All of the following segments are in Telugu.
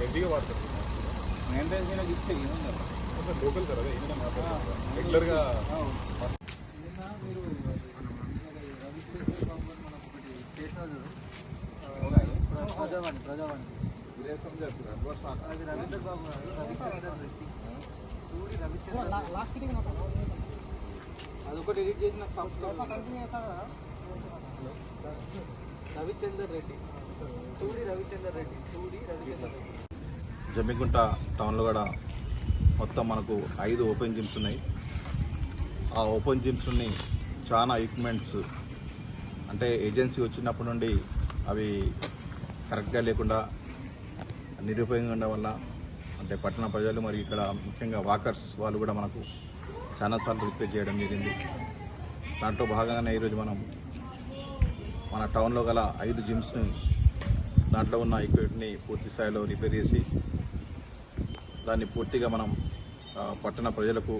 హెవీగా వాడతారు మెయింటెనెన్స్ అయినా ఇచ్చే ఏముంది కొంచెం లోకల్ కదా అదే ఈయన మాట్లాడుతున్నారు రెగ్యులర్గా నిన్న మీరు రవిశంకర్ బాబు గారు మనకు ఒకటి చేసినారు చూడు. ప్రజావాణి ప్రజావాణి అది రవీంద్ర బాబు గారు రవిశంకర్ రెడ్డి సూరి రవిశంకర్ అదొకటి ఎడిట్ చేసి నాకు పంపుతాను రవిచందర్ రెడ్డి. రవిచందర్ రెడ్డి. సూరి రవిచందర్ రెడ్డి. జమ్మిగుంట టౌన్లో కూడా మొత్తం మనకు ఐదు ఓపెన్ జిమ్స్ ఉన్నాయి. ఆ ఓపెన్ జిమ్స్ని చాలా ఎక్విప్మెంట్స్ అంటే ఏజెన్సీ వచ్చినప్పటి నుండి అవి కరెక్ట్గా లేకుండా నిరుపయోగంగా ఉండడం వల్ల అంటే పట్టణ ప్రజలు మరియు ఇక్కడ ముఖ్యంగా వాకర్స్ వాళ్ళు కూడా మనకు చాలాసార్లు రిపేర్ చేయడం జరిగింది. దాంట్లో భాగంగానే ఈరోజు మనం మన టౌన్లో గల ఐదు జిమ్స్ని దాంట్లో ఉన్న ఎక్విప్మెంట్ని పూర్తి స్థాయిలో రిపేర్ చేసి దాన్ని పూర్తిగా మనం పట్టణ ప్రజలకు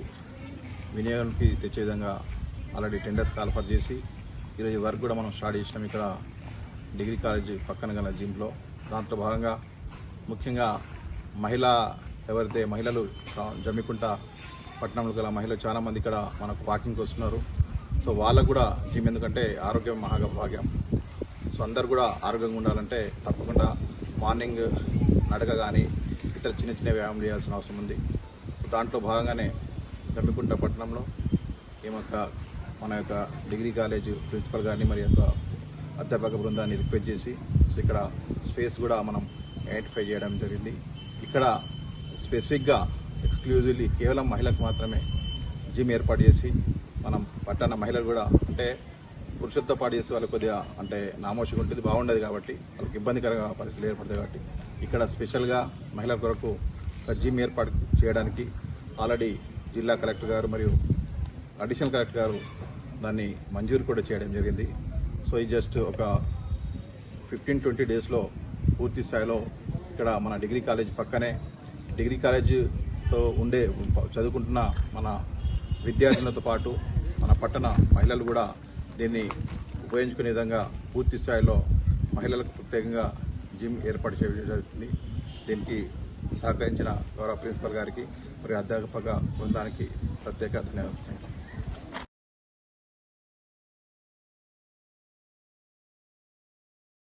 వినియోగానికి తెచ్చే విధంగా ఆల్రెడీ టెండర్స్ కాల్ఫర్ చేసి ఈరోజు వర్క్ కూడా మనం స్టార్ట్ చేసినాం ఇక్కడ డిగ్రీ కాలేజ్ పక్కన గల జిమ్లో దాంట్లో భాగంగా ముఖ్యంగా మహిళ ఎవరైతే మహిళలు జమ్మికుంట పట్టణంలో గల మహిళలు చాలామంది ఇక్కడ మనకు వాకింగ్కి వస్తున్నారు. సో వాళ్ళకు కూడా జిమ్ ఎందుకంటే ఆరోగ్యం మహాభాగ్యం సో అందరు కూడా ఆరోగ్యంగా ఉండాలంటే తప్పకుండా మార్నింగ్ నడక కానీ ఇతర చిన్న చిన్న వ్యాయామం చేయాల్సిన అవసరం ఉంది. దాంట్లో భాగంగానే జమ్మికుంట పట్టణంలో ఈ యొక్క మన యొక్క డిగ్రీ కాలేజ్ ప్రిన్సిపల్ గారిని మరి యొక్క అధ్యాపక బృందాన్ని రిక్వెస్ట్ చేసి సో ఇక్కడ స్పేస్ కూడా మనం ఐడెంటిఫై చేయడం జరిగింది. ఇక్కడ స్పెసిఫిక్గా ఎక్స్క్లూజివ్లీ కేవలం మహిళలకు మాత్రమే జిమ్ ఏర్పాటు చేసి మనం పట్టణ మహిళలు కూడా అంటే పురుషులతో పాటు చేస్తే వాళ్ళు కొద్దిగా అంటే నామోషిగా ఉంటుంది బాగుండదు కాబట్టి వాళ్ళకి ఇబ్బందికరంగా పరిస్థితులు ఏర్పడతాయి కాబట్టి ఇక్కడ స్పెషల్గా మహిళల కొరకు ఒక జిమ్ ఏర్పాటు చేయడానికి ఆల్రెడీ జిల్లా కలెక్టర్ గారు మరియు అడిషనల్ కలెక్టర్ గారు దాన్ని మంజూరు కూడా చేయడం జరిగింది. సో ఇది జస్ట్ ఒక ఫిఫ్టీన్ ట్వంటీ డేస్లో పూర్తి స్థాయిలో ఇక్కడ మన డిగ్రీ కాలేజ్ పక్కనే డిగ్రీ కాలేజీతో ఉండే చదువుకుంటున్న మన విద్యార్థులతో పాటు మన పట్టణ మహిళలు కూడా దీన్ని ఉపయోగించుకునే విధంగా పూర్తి స్థాయిలో మహిళలకు ప్రత్యేకంగా జిమ్ ఏర్పాటు చేయడం జరుగుతుంది దీనికి సహకరించిన గౌరవ ప్రిన్సిపల్ గారికి మరియు అధ్యాపక బృందానికి ప్రత్యేక ధన్యవాదాలు.